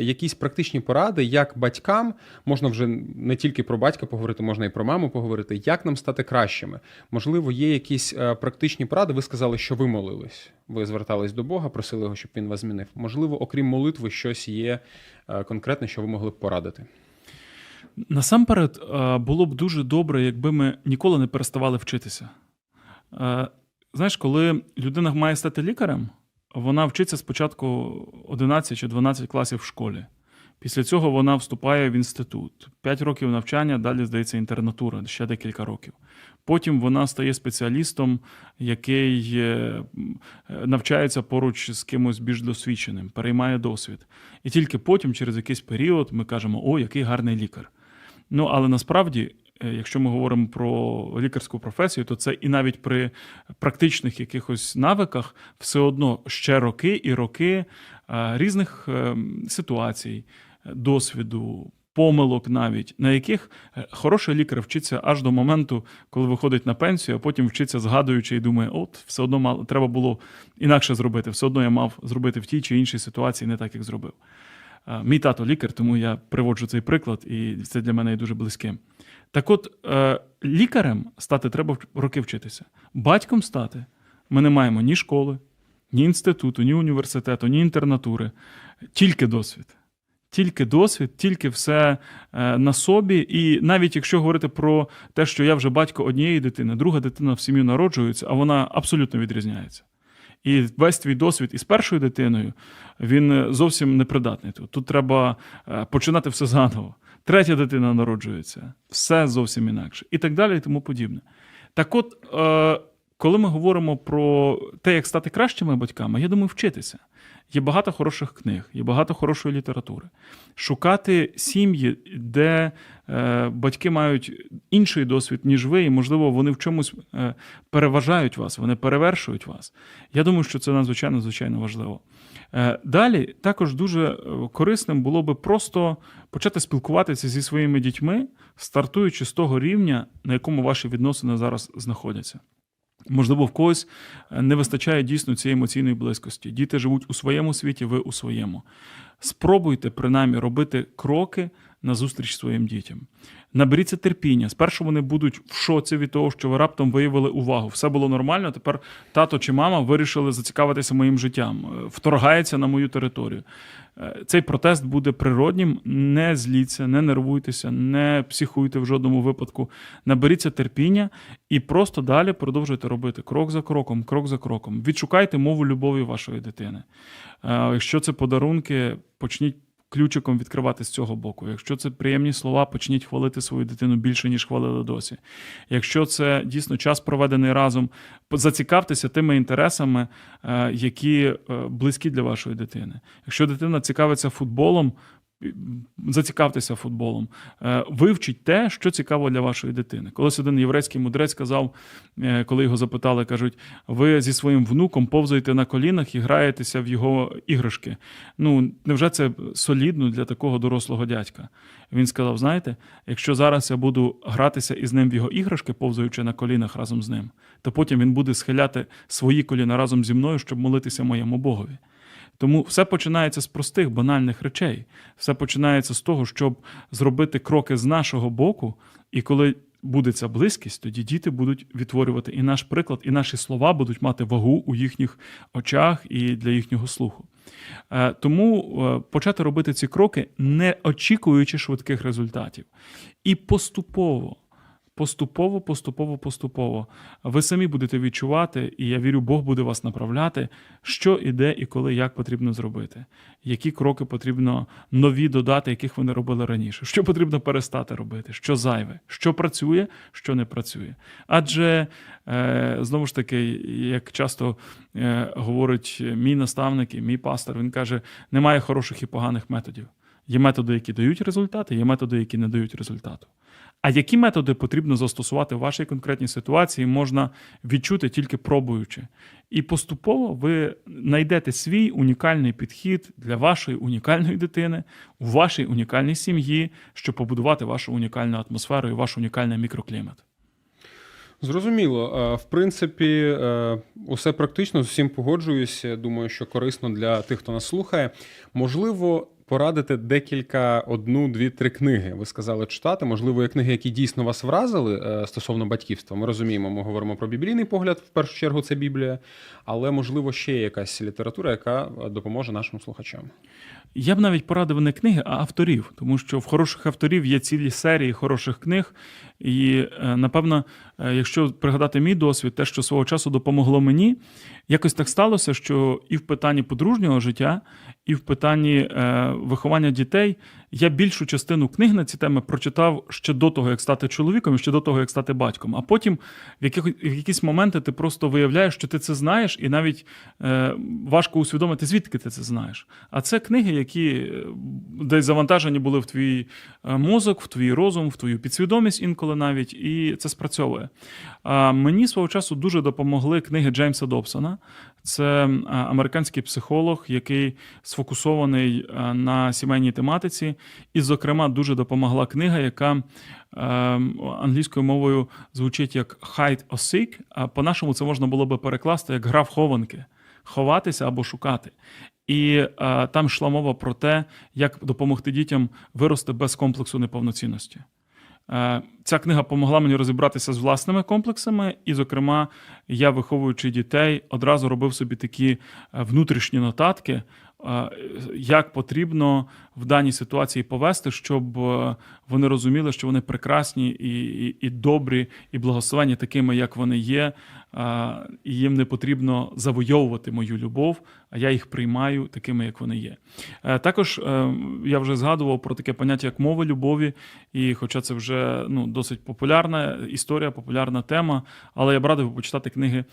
Якісь практичні поради, як батькам можна вже не тільки про батька поговорити, можна і про маму поговорити, як нам стати кращими. Можливо, є якісь е, практичні поради. Ви сказали, що ви молились. Ви звертались до Бога, просили його, щоб він вас змінив. Можливо, окрім молитви, щось є е, конкретне, що ви могли б порадити. Насамперед, е, було б дуже добре, якби ми ніколи не переставали вчитися. Знаєш, коли людина має стати лікарем, вона вчиться спочатку 11 чи 12 класів в школі. Після цього вона вступає в інститут. 5 років навчання, далі, здається, інтернатура, ще декілька років. Потім вона стає спеціалістом, який е, навчається поруч з кимось більш досвідченим, переймає досвід. І тільки потім, через якийсь період, ми кажемо: о, який гарний лікар. Ну, але насправді, якщо ми говоримо про лікарську професію, то це і навіть при практичних якихось навиках все одно ще роки і роки е, різних е, ситуацій, е, досвіду. Помилок навіть, на яких е, хороший лікар вчиться аж до моменту, коли виходить на пенсію, а потім вчиться згадуючи і думає, от все одно мало, треба було інакше зробити. Все одно я мав зробити в тій чи іншій ситуації не так, як зробив. Е, Мій тато лікар, тому я приводжу цей приклад, і це для мене є дуже близьким. Так от, е, лікарем стати треба роки вчитися. Батьком стати ми не маємо ні школи, ні інституту, ні університету, ні інтернатури, тільки досвід. Тільки досвід, тільки все е, на собі. І навіть якщо говорити про те, що я вже батько однієї дитини, друга дитина в сім'ю народжується, а вона абсолютно відрізняється. І весь твій досвід із першою дитиною він е, зовсім непридатний. Тут, тут треба е, починати все заново. Третя дитина народжується, все зовсім інакше. І так далі, і тому подібне. Так от, е, коли ми говоримо про те, як стати кращими батьками, я думаю, вчитися. Є багато хороших книг, є багато хорошої літератури. Шукати сім'ї, де е, батьки мають інший досвід, ніж ви, і, можливо, вони в чомусь е, переважають вас, вони перевершують вас. Я думаю, що це надзвичайно звичайно важливо. Е, Далі також дуже е, корисним було би просто почати спілкуватися зі своїми дітьми, стартуючи з того рівня, на якому ваші відносини зараз знаходяться. Можливо, в когось е, не вистачає дійсно цієї емоційної близькості. Діти живуть у своєму світі, ви у своєму. Спробуйте принаймні робити кроки назустріч своїм дітям. Наберіться терпіння. Спершу вони будуть в шоці від того, що ви раптом виявили увагу. Все було нормально. Тепер тато чи мама вирішили зацікавитися моїм життям, е, вторгається на мою територію. Е, Цей протест буде природнім. Не зліться, не нервуйтеся, не психуйте в жодному випадку. Наберіться терпіння і просто далі продовжуйте робити крок за кроком, крок за кроком. Відшукайте мову любові вашої дитини. Е, Якщо це подарунки, почніть ключиком відкривати з цього боку. Якщо це приємні слова, почніть хвалити свою дитину більше, ніж хвалили досі. Якщо це дійсно час проведений разом, зацікавтеся тими інтересами, е, які е, близькі для вашої дитини. Якщо дитина цікавиться футболом, зацікавтеся футболом, Е, вивчіть те, що цікаво для вашої дитини. Колись один єврейський мудрець сказав, е, коли його запитали, кажуть: ви зі своїм внуком повзаєте на колінах і граєтеся в його іграшки. Ну, невже це солідно для такого дорослого дядька? Він сказав: знаєте, якщо зараз я буду гратися із ним в його іграшки, повзаючи на колінах разом з ним, то потім він буде схиляти свої коліна разом зі мною, щоб молитися моєму Богові. Тому все починається з простих банальних речей. Все починається з того, щоб зробити кроки з нашого боку, і коли буде ця близькість, тоді діти будуть відтворювати і наш приклад, і наші слова будуть мати вагу у їхніх очах і для їхнього слуху. Е, Тому е, почати робити ці кроки, не очікуючи швидких результатів. І поступово, поступово, поступово, поступово. Ви самі будете відчувати, і я вірю, Бог буде вас направляти, що і де, і коли, як потрібно зробити, які кроки потрібно нові додати, яких ви не робили раніше, що потрібно перестати робити, що зайве, що працює, що не працює. Адже е, знову ж таки, як часто е, говорить мій наставник і мій пастор, він каже: немає хороших і поганих методів. Є методи, які дають результати, є методи, які не дають результату. А які методи потрібно застосувати в вашій конкретній ситуації, можна відчути тільки пробуючи. І поступово ви знайдете свій унікальний підхід для вашої унікальної дитини, у вашій унікальній сім'ї, щоб побудувати вашу унікальну атмосферу і ваш унікальний мікроклімат. Зрозуміло. Е, В принципі, е, усе практично з усім погоджуюся. Думаю, що корисно для тих, хто нас слухає. Можливо, порадити декілька, одну, дві, три книги. Ви сказали читати. Можливо, є книги, які дійсно вас вразили е, стосовно батьківства. Ми розуміємо, ми говоримо про біблійний погляд. В першу чергу це Біблія, але можливо ще є якась література, яка е, допоможе нашим слухачам. Я б навіть порадив не книги, а авторів, тому що в хороших авторів є цілі серії хороших книг. І, е, напевно, якщо пригадати мій досвід, те, що свого часу допомогло мені, якось так сталося, що і в питанні подружнього життя, і в питанні виховання дітей я більшу частину книг на ці теми прочитав ще до того, як стати чоловіком, і ще до того, як стати батьком. А потім в, яких, в якісь моменти ти просто виявляєш, що ти це знаєш, і навіть е, важко усвідомити, звідки ти це знаєш. А це книги, які е, десь завантажені були в твій е, мозок, в твій розум, в твою підсвідомість інколи навіть, і це спрацьовує. Мені свого часу дуже допомогли книги Джеймса Добсона. Це американський психолог, який сфокусований на сімейній тематиці. І, зокрема, дуже допомогла книга, яка е, англійською мовою звучить як hide or seek, а по-нашому це можна було би перекласти як гра в хованки, ховатися або шукати. І е, там йшла мова про те, як допомогти дітям вирости без комплексу неповноцінності. Е, Ця книга допомогла мені розібратися з власними комплексами, і, зокрема, я, виховуючи дітей, одразу робив собі такі е, внутрішні нотатки, як потрібно в даній ситуації повести, щоб е, вони розуміли, що вони прекрасні і, і, і добрі, і благословені такими, як вони є. І їм не потрібно завойовувати мою любов, а я їх приймаю такими, як вони є. Е, Також е, я вже згадував про таке поняття, як мова любові, і хоча це вже ну, досить популярна історія, популярна тема, але я б радив почитати книги.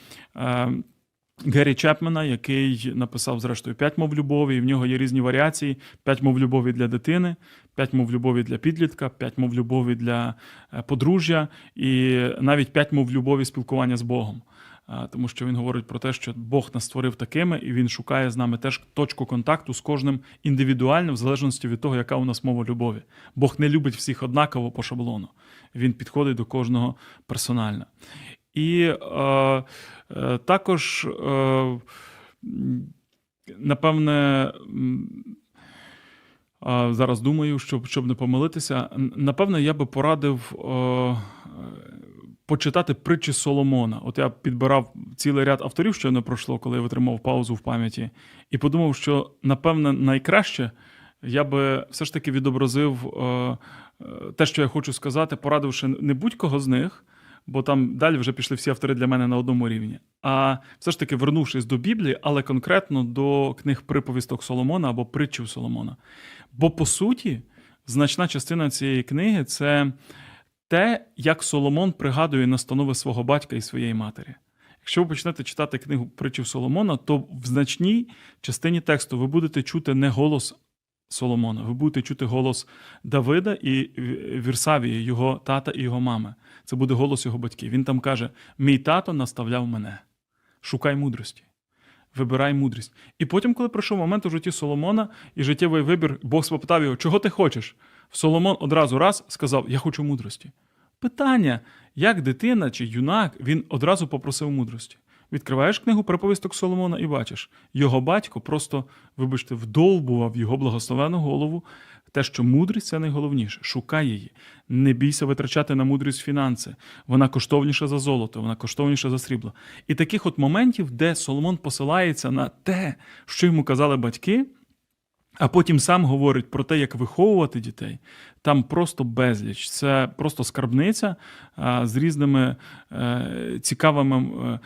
Е, Геррі Чепмена, який написав, зрештою, п'ять мов любові, і в нього є різні варіації: п'ять мов любові для дитини, п'ять мов любові для підлітка, п'ять мов любові для е, подружжя, і навіть п'ять мов любові спілкування з Богом. Тому що він говорить про те, що Бог нас створив такими, і він шукає з нами теж точку контакту з кожним індивідуально, в залежності від того, яка у нас мова любові. Бог не любить всіх однаково по шаблону. Він підходить до кожного персонально. І е, е, також, е, напевне, а, зараз думаю, щоб, щоб не помилитися, напевне, я би порадив е, е, почитати притчі Соломона. От я підбирав цілий ряд авторів, що не пройшло, коли я витримав паузу в пам'яті, і подумав, що напевне найкраще я би все ж таки відобразив е, е, те, що я хочу сказати, порадивши не будь-кого з них. Бо там далі вже пішли всі автори для мене на одному рівні. А все ж таки вернувшись до Біблії, але конкретно до книг приповісток Соломона або притчів Соломона. Бо по суті, значна частина цієї книги це те, як Соломон пригадує настанови свого батька і своєї матері. Якщо ви почнете читати книгу притчів Соломона, то в значній частині тексту ви будете чути не голос Соломона, ви будете чути голос Давида і Вірсавії, його тата і його мами. Це буде голос його батьків. Він там каже: Мій тато наставляв мене. Шукай мудрості. Вибирай мудрість. І потім, коли прийшов момент у житті Соломона і життєвий вибір, Бог спитав його, чого ти хочеш? Соломон одразу раз сказав: Я хочу мудрості. Питання, як дитина чи юнак, він одразу попросив мудрості. Відкриваєш книгу приповісток Соломона і бачиш, його батько просто, вибачте, вдовбував його благословену голову. Те, що мудрість це найголовніше. Шукай її. Не бійся витрачати на мудрість фінанси. Вона коштовніша за золото, вона коштовніша за срібло. І таких от моментів, де Соломон посилається на те, що йому казали батьки, а потім сам говорить про те, як виховувати дітей, там просто безліч. Це просто скарбниця з різними е, цікавими е,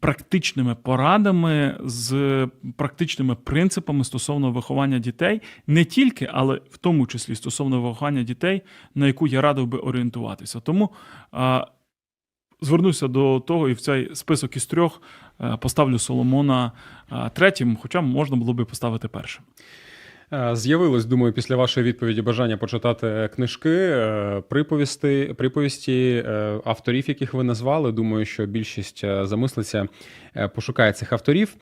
практичними порадами, з практичними принципами стосовно виховання дітей, не тільки, але в тому числі стосовно виховання дітей, на яку я радив би орієнтуватися. Тому звернуся до того, і в цей список із трьох е, поставлю Соломона третім, хоча можна було би поставити першим. Е, З'явилось, думаю, після вашої відповіді бажання почитати книжки, е, приповісти, приповісті е, авторів, яких ви назвали. Думаю, що більшість е, замислиться, е, пошукає цих авторів.